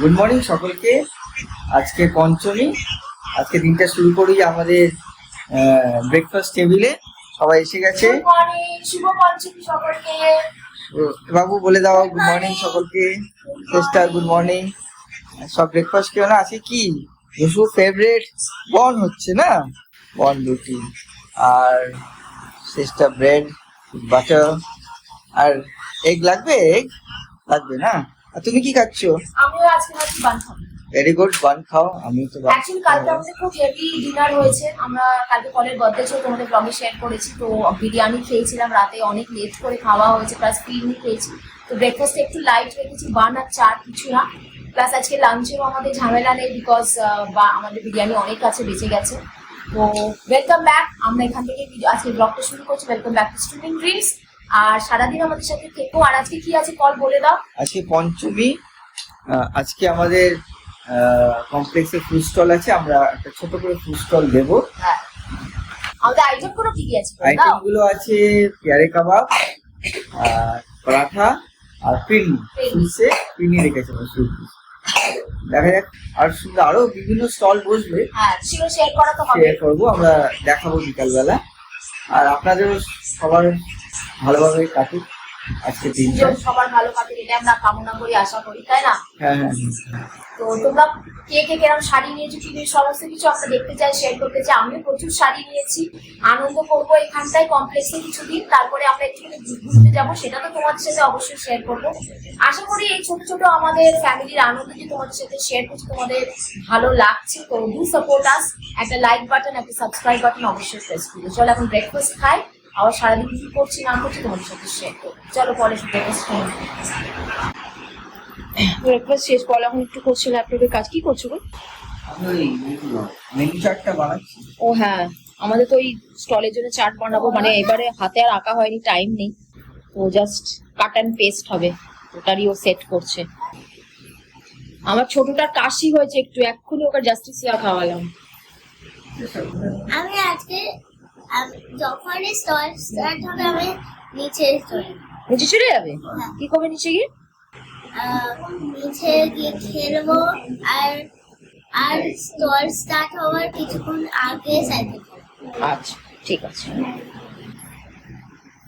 Good morning সকলকে। আজকে পঞ্চমী। আজকে দিনটা শুরু করি আমাদের ব্রেকফাস্ট টেবিলে সবাই এসে গেছে। শুভ পঞ্চমী সকলকে। বাবু বলে দাও গুড মর্নিং সকলকে। সিস্টার গুড মর্নিং সব ব্রেকফাস্ট কেউ না? আছে কি? যশু ফেভারেট বন হচ্ছে না? বন রুটি আর সিস্টার ব্রেড বাটার আর এগ লাগবে? এগ লাগবে না? আর তুমি কি খাচ্ছ? আমিও আজকে ভাবছি বান খাব ভেরি গুড বান খাও আমি তো bun অ্যাকচুয়ালি কালকে আমাদের খুব হেভি ডিনার হয়েছে। আমরা কালকে কলের বার্থডে ছিল তোমাদের ব্লগে শেয়ার করেছি। তো বিরিয়ানি খেয়েছিলাম রাতে অনেক লেট করে খাওয়া হয়েছে প্লাস ফিরনি খেয়েছি। তো ব্রেকফাস্টে একটু লাইট রেখেছি বান আর চার কিছু না। প্লাস আজকে লাঞ্চেও আমাদের ঝামেলা নেই বিকজ বা আমাদের বিরিয়ানি অনেক কাছে বেঁচে গেছে। তো ওয়েলকাম ব্যাক আমরা এখান থেকে আজকে ব্লগটা শুরু করছি। Welcome back to student dreams আর সারাদিন আমাদের সাথে থেকো। আর আজকে কি আছে কল বলে দাও। আজকে পঞ্চমী। আজকে আমাদের কমপ্লেক্সে ফুড স্টল আছে। আমরা একটা ছোট করে ফুড স্টল দেবো। হ্যাঁ। আমাদের আইটেমগুলো কি কি আছে আইটেমগুলো আছে পেয়ারে কাবাব আর পরাঠা আর পিন্নি। সুইসে পিন্নি রেখেছে দেখা যাক। আর সুন্দর আরও বিভিন্ন স্টল বসবে। হ্যাঁ সেগুলো শেয়ার করা তো হবে শেয়ার করব আমরা দেখাবো বিকালবেলা। আর আপনাদেরও সবার ভালোভাবে কাটুক। আজকে দিনটা সবার ভালো কাটে এটা আমরা কামনা করি আশা করি তাই না? হ্যাঁ হ্যাঁ তো তোমরা কে কে কেরম শাড়ি নিয়েছো কি সমস্ত কিছু আমরা দেখতে চাই শেয়ার করতে চাই। আমিও প্রচুর শাড়ি নিয়েছি আনন্দ করব এখানটায় কমপ্লেক্সে কিছুদিন তারপরে আমরা একটু ঘুরতে যাব সেটা তো তোমাদের সাথে অবশ্যই শেয়ার করব। আশা করি এই ছোট ছোট আমাদের ফ্যামিলির আনন্দ যে তোমাদের সাথে শেয়ার করছি তোমাদের ভালো লাগছে তো ডু সাপোর্ট আস একটা লাইক বাটন একটা সাবস্ক্রাইব বাটন অবশ্যই প্রেস করবে চলো এখন ব্রেকফাস্ট খাই। আবার সারাদিন কি করছি না করছি তোমাদের সাথে শেয়ার করব। চলো পরে ব্রেকফাস্ট খাই ব্রেকফাস্ট শেষ পর এখন একটু করছি ল্যাপটপের কাজ। কি করছ গো? মেনু চার্টটা বানাচ্ছি। ও হ্যাঁ আমাদের তো ওই স্টলের জন্য চার্ট বানাবো মানে এবারে হাতে আর আঁকা হয়নি টাইম নেই। তো জাস্ট কাট অ্যান্ড পেস্ট হবে ওটারই ও সেট করছে। আমার ছোটটার কাশি হয়েছে একটু এক্ষুনি ওকে জাস্টিসিয়া খাওয়ালাম। আমি আজকে আম- যখন স্টল স্টার্ট হবে আমি নিচে চলে নিচে চলে যাবে? হ্যাঁ। কি করবে নিচে গিয়ে? নিচে গিয়ে খেলব আর আর স্টল স্টার্ট হওয়ার কিছুক্ষণ আগে সাইকেল আচ্ছা ঠিক আছে।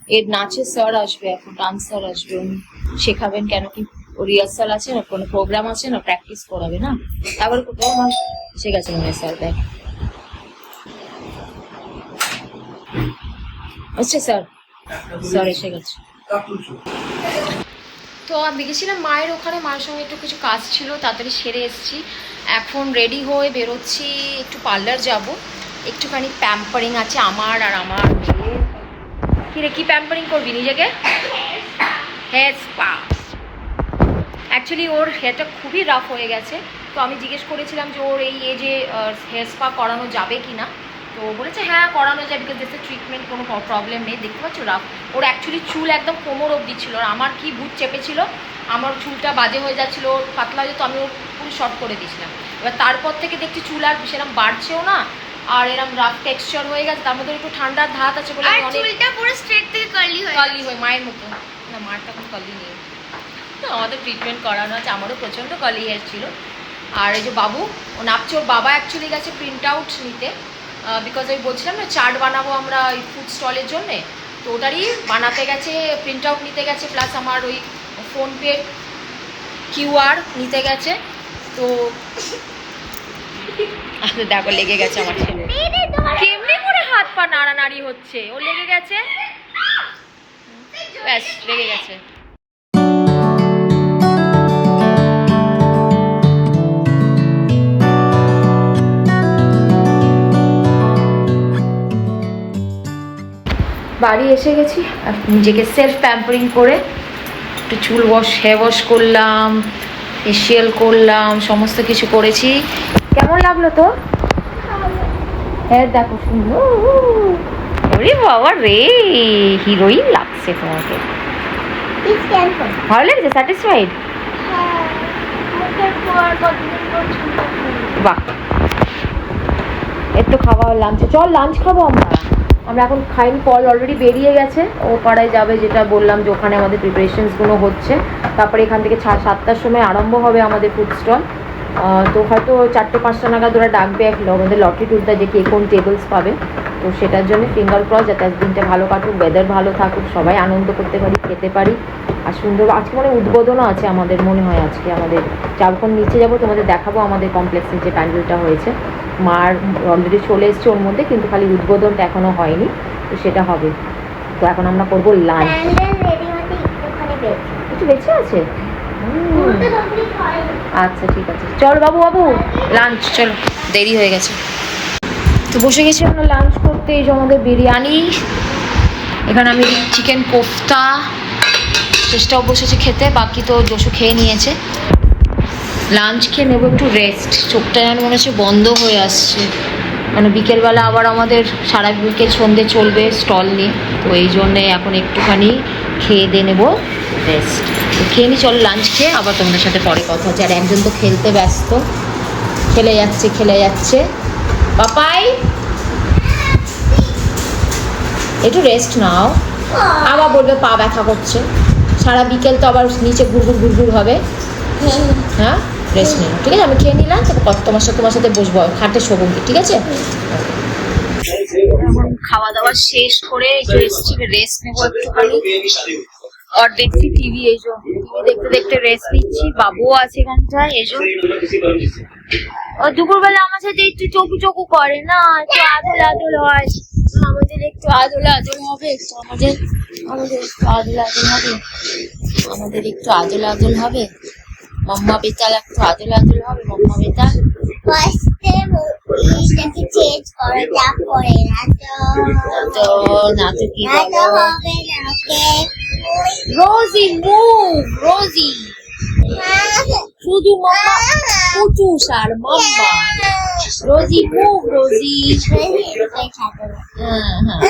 এর নাচের স্যার আসবে এখন ডান্স স্যার আসবে উনি শেখাবেন কেন কি রিহার্সাল আছে না কোনো প্রোগ্রাম আছে না প্র্যাকটিস করাবে না? তারপরে কোথাও আমার মনে স্যার দেখ আচ্ছা স্যার। স্যার এসে গেছে। তো আমি গেছিলাম মায়ের ওখানে, মায়ের সঙ্গে একটু কিছু কাজ ছিল, তাড়াতাড়ি সেরে এসেছি। এখন রেডি হয়ে বেরোচ্ছি, একটু পার্লার যাব। একটুখানি প্যাম্পারিং আছে আমার আর আমার কিরে, কি প্যাম্পারিং করবি নিজেকে? হেয়ার স্পা অ্যাকচুয়ালি ওর হেয়ারটা খুবই রাফ হয়ে গেছে। তো আমি জিজ্ঞেস করেছিলাম যে ওর এই এজে হেয়ার স্পা করানো যাবে কি না তো বলেছে হ্যাঁ করানো যায় বিকজ দিস ট্রিটমেন্ট কোনো প্রবলেম নেই। দেখতে পাচ্ছ রাফ। ওর অ্যাকচুয়ালি চুল একদম কোমর অবধি ছিল আর আমার কি ভূত চেপেছিল আমার চুলটা বাজে হয়ে যাচ্ছিল পাতলা হয়ে যেত আমি ওর পুরো শর্ট করে দিয়েছিলাম। এবার তারপর থেকে দেখছি চুল আর সেরকম বাড়ছেও না আর এরকম রাফ টেক্সচার হয়ে গেছে তার মধ্যে একটু ঠান্ডার ধাত আছে বলে চুলটা পুরো স্ট্রেট থেকে কার্লি হয়ে কালি হয় মায়ের মতো। না মার তখন কালি নেই। তো আমাদের ট্রিটমেন্ট করানো আছে আমারও প্রচণ্ড কালি হেয়ার ছিল। আর এই যে বাবু ও নাপছে ওর বাবা অ্যাকচুয়ালি গেছে প্রিন্ট আউট নিতে। বিকজ আমি বলছিলাম না চার্ট বানাবো আমরা ওই ফুড স্টলের জন্যে, তো ওটারই বানাতে গেছে প্রিন্ট আউট নিতে গেছে প্লাস আমার ওই ফোনপে কিউআর নিতে গেছে, তো দেখো, লেগে গেছে আমার ছেলে। কেমনি করে হাত পা নাড়ানাড়ি হচ্ছে? ও লেগে গেছে? ব্যাস, লেগে গেছে। বাড়ি এসে গেছি আর নিজেকে সেলফ প্যাম্পারিং করে একটু চুল ওয়াশ হেয়ার ওয়াশ করলাম ফেসিয়াল করলাম সমস্ত কিছু করেছি। কেমন লাগল তো হ্যাঁ দেখো সুন্দর। ওরে বাবা রে হিরোইন লাগছে তোমাকে। ভালো লেগেছে? স্যাটিসফাইড। বাহ। এর তো খাওয়া লাঞ্চ চল লাঞ্চ খাব আমরা। আমরা এখন খাইনি কল অলরেডি বেরিয়ে গেছে। ও পাড়ায় যাবে যেটা বললাম যে ওখানে আমাদের প্রিপারেশনসগুলো হচ্ছে। তারপরে এখান থেকে সাতটার সময় আরম্ভ হবে আমাদের ফুড স্টল তো হয়তো চারটে, পাঁচটা নাগাদ ওরা ডাকবে এক আমাদের লটারি টুলটা যে কে কোন টেবলস পাবে। তো সেটার জন্য ফিঙ্গার ক্রস যাতে দিনটা ভালো কাটুক ওয়েদার ভালো থাকুক, সবাই আনন্দ করতে পারি, খেতে পারি। আর সুন্দর আজকে মনে উদ্বোধনও আছে আমাদের মনে হয় আজকে আমাদের। যখন নিচে যাব তোমাদের দেখাবো আমাদের কমপ্লেক্সের যে প্যান্ডেলটা হয়েছে। মার অলরেডি চলে এসছে ওর মধ্যে কিন্তু খালি উদ্বোধনটা এখনও হয়নি তো সেটা হবে। তো এখন আমরা করব লাঞ্চ কিছু বেঁচে। আছে? আচ্ছা ঠিক আছে। চল বাবু বাবু লাঞ্চ চলো। দেরি হয়ে গেছে। তো বসে গেছি আমরা লাঞ্চ করতে এই যে আমাদের বিরিয়ানি। এখানে আমি চিকেন কোফতা। চেষ্টাও বসেছে খেতে, বাকি তো জসু খেয়ে নিয়েছে। লাঞ্চ খেয়ে নেব, একটু রেস্ট চোখটা যেন মনে হচ্ছে বন্ধ হয়ে আসছে। মানে বিকেলবেলা আবার আমাদের সারা বিকেল সন্ধে চলবে স্টল নিয়ে। তো এই জন্যে এখন একটুখানি খেয়ে দিয়ে নেব রেস্ট তো খেয়ে নি, চলো লাঞ্চ খেয়ে আবার তোমাদের সাথে পরে কথা হচ্ছে। আর একজন তো খেলতে ব্যস্ত। খেলে যাচ্ছে খেলে যাচ্ছে। পাপাই! একটু রেস্ট নাও। আবার বলবে পা ব্যথা করছে। সারা বিকেল তো আবার নিচে ঘুরঘুর ঘুরঘুর হবে। হ্যাঁ। রেস্ট নিন ঠিক আছে? আমি খেয়ে নিলাম তারপর কত তোমার সাথে তোমার সাথে বসবো। খাটে শোবো ঠিক আছে? খাওয়া দাওয়া শেষ করে এসছি রেস্ট নেব একটুখানি। আর দেখছি টিভি এই যে টিভি দেখতে দেখতে রেস্ট নিচ্ছি। বাবুও আছে এখানটায় এই যে। ও দুপুরবেলা আমার সাথে একটু চকু চকু করে না একটু আদল আদল হয়। আমাদের একটু আদল আদল হবে একটু আমাদের আমাদের একটু আদল আদল হবে আমাদের একটু আদল আদল হবে। মাম্মা বেতাল একটু আদল আদল হবে মাম্মা বেতাল রোজি মুভ রোজি। শুধু মাম্মা আর মাম্মা রোজি মুভ রোজি। হ্যাঁ হ্যাঁ।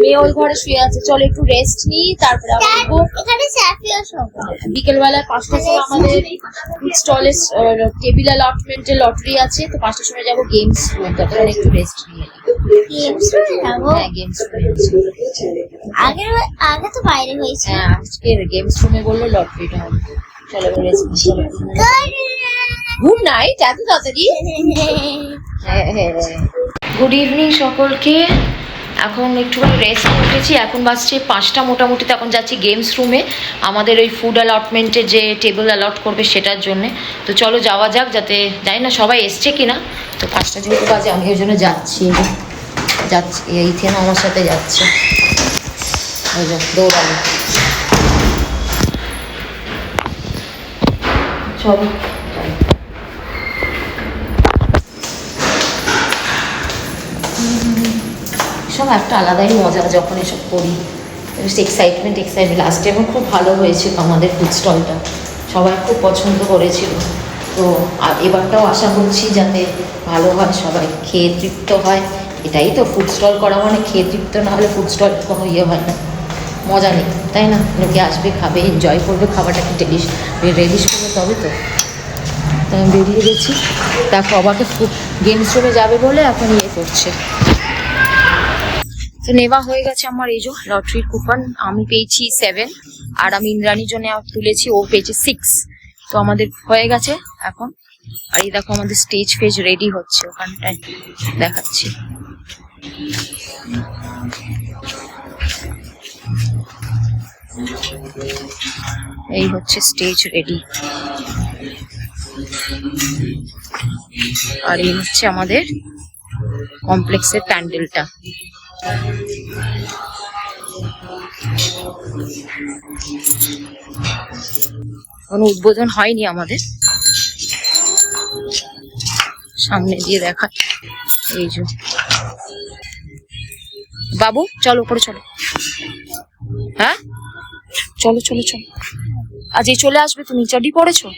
মেয়ে ওই ঘরে শুয়ে আছে। চলো একটু রেস্ট নিই তারপরে উঠবো। এখানে স্যাফিও সব। বিকেল বেলায় পাঁচটার সময় আমাদের স্টলে টেবিল অ্যালটমেন্টের লটারি আছে তো পাঁচটার সময় যাব গেমস রুম ততক্ষণ একটু রেস্ট নিয়ে নিই। গেমস যাব? হ্যাঁ গেমস রুমে আগে আগে তো বাইরে হয়েছে। হ্যাঁ আজকে গেমস রুমে বলল লটারিটা হবে। চলো রেস্ট গুড নাইট, এত তাড়াতাড়ি। গুড ইভিনিং সকলকে। এখন একটুখানি রেস্ট উঠেছি। এখন বাজছে পাঁচটা মোটামুটি তখন যাচ্ছি গেমস রুমে আমাদের ওই ফুড অ্যালটমেন্টে যে টেবিল অ্যালট করবে সেটার জন্যে। তো চলো যাওয়া যাক যাতে জানি না সবাই এসছে কি না তো পাঁচটা যেহেতু বাজে, আমি ওই জন্য যাচ্ছি। যাচ্ছি, এই থেন আমার সাথে যাচ্ছে। ওই যে দৌড়ানো চলো। সব একটা আলাদাই মজা যখন এসব করি। এক্সাইটমেন্ট এক্সাইটমেন্ট লাস্ট টাইমও খুব ভালো হয়েছিল আমাদের ফুড স্টলটা সবাই খুব পছন্দ করেছিল। তো আর এবারটাও আশা করছি যাতে ভালো হয়, সবাই খেয়ে তৃপ্ত হয়। এটাই তো ফুড স্টল করা মানে খেয়ে তৃপ্ত না হলে ফুড স্টল কোনো ইয়ে হয় না। মজা নেই, তাই না? লোকে আসবে, খাবে এনজয় করবে, খাবারটা খাবারটাকে টেলিশ রেলিশ করবে তবে তো। তাই আমি বেরিয়ে গেছি। বাবাকে ফুড গেমস রুমে যাবে বলে এখন ইয়ে করছে। তো নেওয়া হয়ে গেছে আমার এই যে লটারির কুপন আমি পেয়েছি সেভেন আর আমি ইন্দ্রাণীর জন্য তুলেছি, ও পেয়েছে সিক্স তো আমাদের হয়ে গেছে এখন। আর এই দেখো আমাদের স্টেজ ফেজ রেডি হচ্ছে, ওখানটায় দেখাচ্ছি। এই হচ্ছে স্টেজ রেডি আর এই হচ্ছে আমাদের কমপ্লেক্সের প্যান্ডেলটা। কোনো উদ্বোধন হয়নি আমাদের। সামনে দিয়ে দেখা এই যে। বাবু, চলো উপরে চলো। হ্যাঁ? চলো চলো চলো। আজ এই চলে আসবে তুমি। চডি পড়েছো।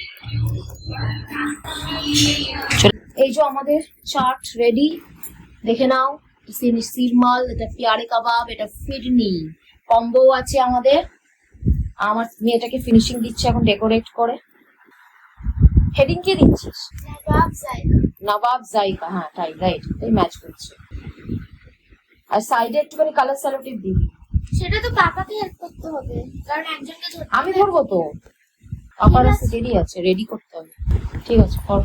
এই যে আমাদের চাট রেডি। দেখে নাও। সিরমাল এটা পেয়ারে কাবাব এটা ফিরনি কম্বো আছে আমাদের। আমার মেয়েটাকে ফিনিশিং দিচ্ছে এখন ডেকোরেট করে। হেডিং কে দিচ্ছিস? নবাব জাইকা হ্যাঁ তাই রাইট তাই ম্যাচ করছে। আর সাইডে একটুখানি কালার স্যালোটিভ দিবি। সেটা তো পাপাকে হেল্প করতে হবে কারণ একজনকে আমি করব তো? আমার দেরি আছে রেডি করতে হবে। ঠিক আছে কর।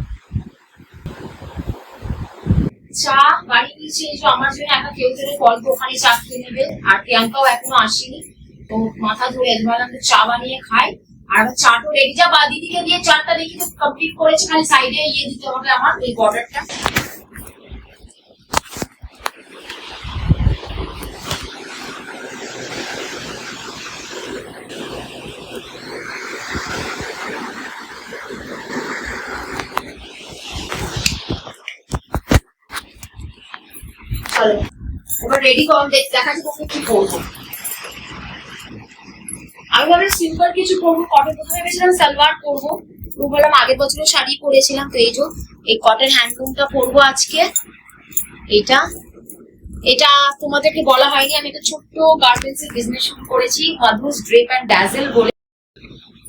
চা, বাড়ি নিচে এসে আমার জন্য একা কেউ জন্য অল্প ওখানে চা খেয়ে নেবে। আর প্রিয়াঙ্কাও এখনও আসেনি। তো মাথা ধরে ভাবলাম চা বানিয়ে খাই। আর চাটা রেডি যা বা দিদিকে দিয়ে চাটা দেখি তো কমপ্লিট করেছে, খালি সাইডে ইয়ে দিতে হবে আমার এই বর্ডারটা চলো। এবার রেডি কর, দেখ দেখা যাচ্ছে তোকে কি করব। আমি ভাবলাম সিম্পল কিছু করব। কটন প্রথমে ভেবেছিলাম সালোয়ার করব বললাম আগের বছরে শাড়ি পরেছিলাম, তো এই যে, এই কটন হ্যান্ডলুমটা পরবো আজকে। এটা এটা তোমাদেরকে বলা হয়নি, আমি একটা ছোট্ট গার্মেন্টস এর বিজনেস শুরু করেছি মাধুস ড্রেপ অ্যান্ড ড্যাজেল বলে।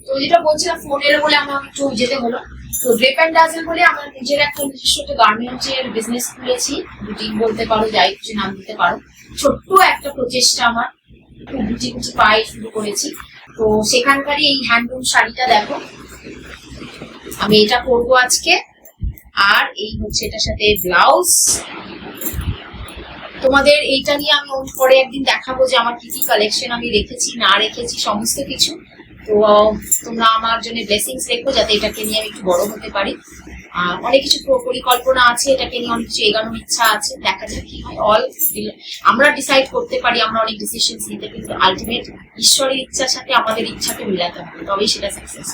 তো যেটা বলছিলাম ফোন এলো বলে আমার একটু যেতে হলো। তো ড্রেপ অ্যান্ড ডাজেল বলে আমার নিজের একটা নিজস্ব একটা গার্মেন্টস এর বিজনেস খুলেছি। বুটিক বলতে পারো, যাই কিছু নাম দিতে পারো। ছোট্ট একটা প্রচেষ্টা আমার। বুটি বুটি পায়ে শুরু করেছি। তো সেখানকারই এই হ্যান্ডলুম শাড়িটা দেখো। আমি এটা পরবো আজকে। আর এই হচ্ছে এটার সাথে ব্লাউজ তোমাদের এইটা নিয়ে আমি পরে একদিন দেখাবো যে আমার কি কি কালেকশন আমি রেখেছি, না রেখেছি, সমস্ত কিছু। তো তোমরা আমার জন্য ব্লেসিংস রেখো যাতে এটাকে নিয়ে আমি একটু বড় হতে পারি। আর অনেক কিছু পরিকল্পনা আছে, এটাকে নিয়ে অনেক কিছু এগানোর ইচ্ছা আছে। দেখা যাক কি হয়। অল আমরা ডিসাইড করতে পারি, আমরা অনেক ডিসিশন নিতে, কিন্তু আলটিমেট ঈশ্বরের ইচ্ছার সাথে আমাদের ইচ্ছাকে মিলাতে হবে। তবেই সেটা সাকসেস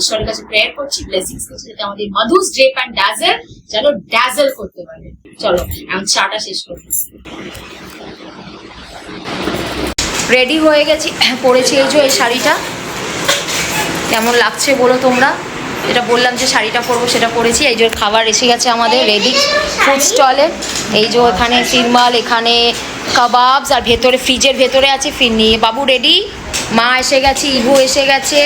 ঈশ্বরের কাছে প্রেয়ার করছি ব্লেসিংস করছি, যাতে আমাদের মধুস ড্রেপ অ্যান্ড ড্যাজেল যেন ড্যাজেল করতে পারে। চলো, এখন চাটা শেষ করি। রেডি হয়ে গেছি পরেছি এই যে এই শাড়িটা। কেমন লাগছে বলো তোমরা? যেটা বললাম যে শাড়িটা পরবো, সেটা পরেছি। এই যে খাবার এসে গেছে আমাদের রেডি ফুড স্টলে এই যে এখানে ফিরমাল এখানে কাবাবস, আর ভেতরে ফ্রিজের ভেতরে আছে ফিরনি। বাবু রেডি মা এসে গেছে ইভু এসে গেছে,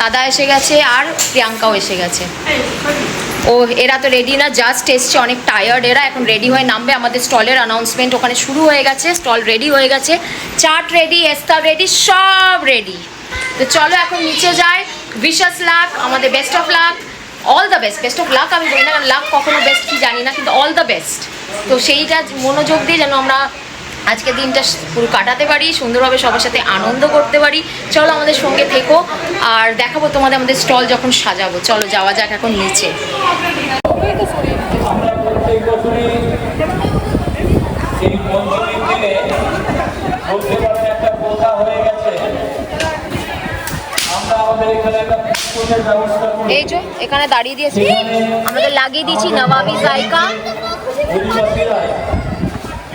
দাদা এসে গেছে, আর প্রিয়াঙ্কাও এসে গেছে। ও, এরা তো রেডি না জাস্ট এসছে, অনেক টায়ার্ড এরা। এখন রেডি হয়ে নামবে আমাদের স্টলের অ্যানাউন্সমেন্ট ওখানে শুরু হয়ে গেছে স্টল রেডি হয়ে গেছে। চাট রেডি এস্তার রেডি সব রেডি তো চলো এখন নিচে যাই। বিশাস লাক আমাদের best of luck all the best best of luck আমি বলি না লাক কখনো বেস্ট কি জানি না, কিন্তু অল দ্য বেস্ট তো সেইটা মনোযোগ দিয়ে যেন আমরা আজকে দিনটা পুরো কাটাতে পারি, সুন্দরভাবে সবার সাথে আনন্দ করতে পারি। চলো আমাদের সঙ্গে থেকো, আর দেখাবো তোমাদের আমাদের স্টল যখন সাজাবো। চলো যাওয়া যাক এখন নিচে। দিনে বলতে পারেন একটা প্রথা হয়ে গেছে আমরা আমাদের এখানে একটা পুষ্পের ব্যবস্থা করি এই যে এখানে দাঁড়িয়ে দিয়েছি। আমাদের লাগিয়ে দিয়েছি নবাবি জায়গা।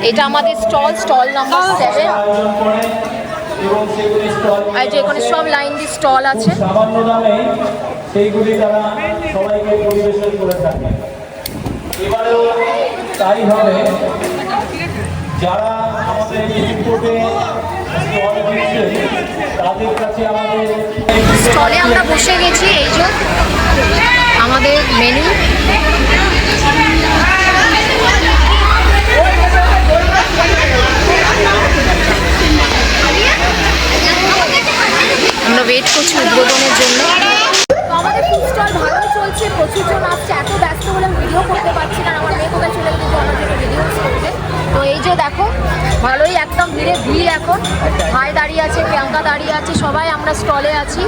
এটা আমাদের স্টল স্টল নাম্বার সেভেন আর যে এখানে সব লাইন দিয়ে স্টল আছে। সামান্য দামে সেইগুলি তারা সবাইকে পরিবেশন করে থাকে। এবারেও তাই হবে। যারা আমাদের ইনপুটে স্টল দিচ্ছে তাদের কাছে স্টলে আমরা বসে গেছি, এই যে আমাদের মেনু আমরা ওয়েট করছি উদ্বোধনের জন্য। আমাদের চলছে, প্রচুর জন ব্যস্ত করতে পারছি না তো এই যে দেখো, ভালোই একদম ভিড়ে ভিড় এখন। ভাই দাঁড়িয়ে আছে, প্রিয়াঙ্কা দাঁড়িয়ে আছে, সবাই আমরা স্টলে আছি।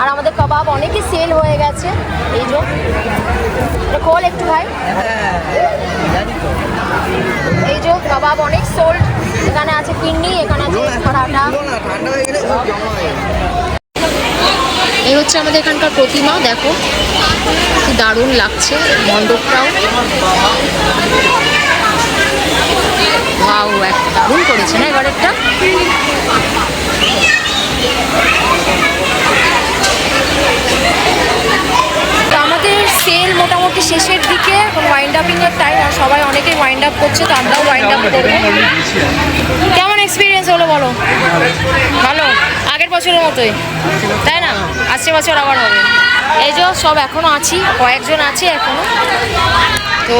আর আমাদের কাবাব অনেকই সেল হয়ে গেছে। এই যে। খোল একটু ভাই। এই যে কাবাব অনেক সোল্ড এখানে আছে পিন্নি এখানে আছে যাবে। এই হচ্ছে আমাদের এখানকার প্রতিমা দেখো। কি দারুণ লাগছে মণ্ডপটাও। ওয়াও একটা দারুণ করেছে না এবারেরটা তো আমাদের সেল মোটামুটি শেষের দিকে ওয়াইন্ড এর টাইম আর সবাই অনেকেই ওয়াইন্ড আপ করছে, তো আমরাও ওয়াইন্ড আপ করব। কেমন এক্সপিরিয়েন্স হলো বলো? ভালো? আগের বছরের মতোই। তাই না? আসছে বছর আবার হবে। এই যে সব এখনও আছি, কয়েকজন আছে এখনও। তো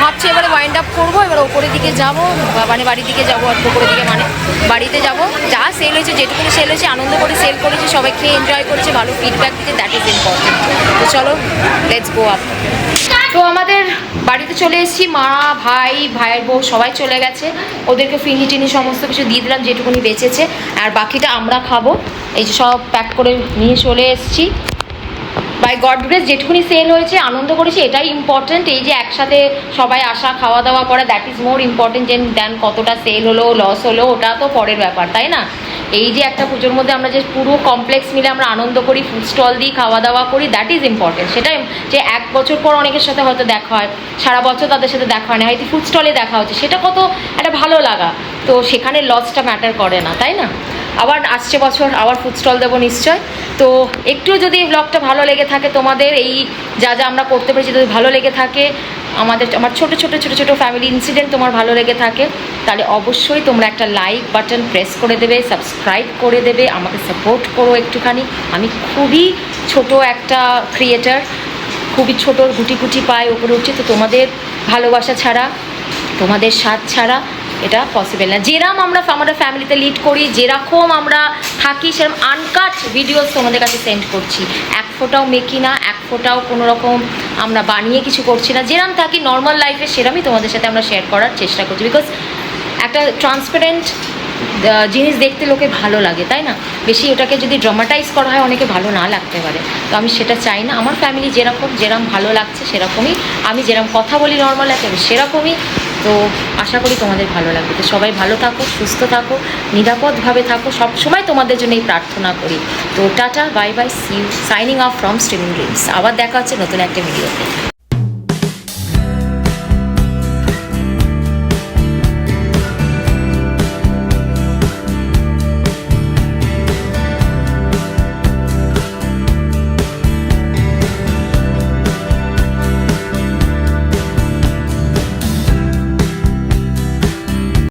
ভাবছি এবারে ওয়াইন্ড আপ করব, এবার ওপরের দিকে যাব মানে বাড়ির দিকে যাব আর ওপরের দিকে মানে বাড়িতে যাব। যা সেল হয়েছে, যেটুকুনি সেল হয়েছে, আনন্দ করে সেল করেছে সবাই খেয়ে এনজয় করছে, ভালো ফিডব্যাক দিচ্ছে দ্যাট ইজ ইম্পর্টেন্ট তো চলো লেটস গো আপ তো আমাদের বাড়িতে চলে এসেছি, মা, ভাই, ভাইয়ের বউ সবাই চলে গেছে। ওদেরকে ফিনি টিনি সমস্ত কিছু দিয়ে দিলাম, যেটুকুনি বেঁচেছে। আর বাকিটা আমরা খাব। এই যে সব প্যাক করে নিয়ে চলে এসেছি। বাই গড গ্রেস যেটুকুনি সেল হয়েছে, আনন্দ করেছি, এটাই ইম্পর্টেন্ট এই যে একসাথে সবাই আসা খাওয়া দাওয়া করা that is more important then কতটা সেল হলো লস হলো, ওটা তো পরের ব্যাপার, তাই না? এই যে একটা পুজোর মধ্যে আমরা যে পুরো কমপ্লেক্স মিলে আমরা আনন্দ করি ফুড স্টল দিই খাওয়া দাওয়া করি দ্যাট ইজ ইম্পর্টেন্ট সেটাই যে এক বছর পর অনেকের সাথে হয়তো দেখা হয়, সারা বছর তাদের সাথে দেখা হয় না, হয়তো ফুড স্টলে দেখা হচ্ছে, সেটা কত একটা ভালো লাগা। তো সেখানে লসটা ম্যাটার করে না, তাই না? আবার আসছে বছর, আবার ফুড স্টল দেবো নিশ্চয়। তো একটু যদি এই ব্লগটা ভালো লেগে থাকে তোমাদের, এই যা যা আমরা করতে পেরেছি যদি ভালো লেগে থাকে, আমাদের আমার ছোট ছোট ছোট ছোট ফ্যামিলি ইনসিডেন্ট তোমার ভালো লেগে থাকে, তাহলে অবশ্যই তোমরা একটা লাইক বাটন প্রেস করে দেবে সাবস্ক্রাইব করে দেবে, আমাকে সাপোর্ট করো একটুখানি। আমি খুবই ছোট একটা ক্রিয়েটার খুবই ছোট গুটি গুটি পায় ওপরে উঠছে, তো তোমাদের ভালোবাসা ছাড়া, তোমাদের সাথ ছাড়া এটা পসিবল না। যেরকম আমরা আমাদের ফ্যামিলিতে লিড করি, যেরকম আমরা থাকি সেরকম আনকাট ভিডিওস তোমাদের কাছে সেন্ড করছি। এক ফোটাও মেকি না, এক ফোটাও কোনো রকম আমরা বানিয়ে কিছু করছি না। যেরকম থাকি নর্মাল লাইফে সেরমই তোমাদের সাথে আমরা শেয়ার করার চেষ্টা করছি। বিকজ একটা ট্রান্সপারেন্ট জিনিস দেখতে লোকে ভালো লাগে, তাই না? বেশি ওটাকে যদি ড্রামাটাইজ করা হয়, অনেকে ভালো না লাগতে পারে। তো আমি সেটা চাই না। আমার ফ্যামিলি যেরকম যেরকম ভালো লাগছে, সেরকমই। আমি যেরকম কথা বলি নর্মাল আমি সেরকমই তো আশা করি তোমাদের ভালো লাগবে। তো সবাই ভালো থাকো, সুস্থ থাকো, নিরাপদভাবে থাকো। সব সময় তোমাদের জন্য এই প্রার্থনা করি। তো tata bye bye see signing up from streaming dreams আবার দেখা হচ্ছে নতুন একটা ভিডিওতে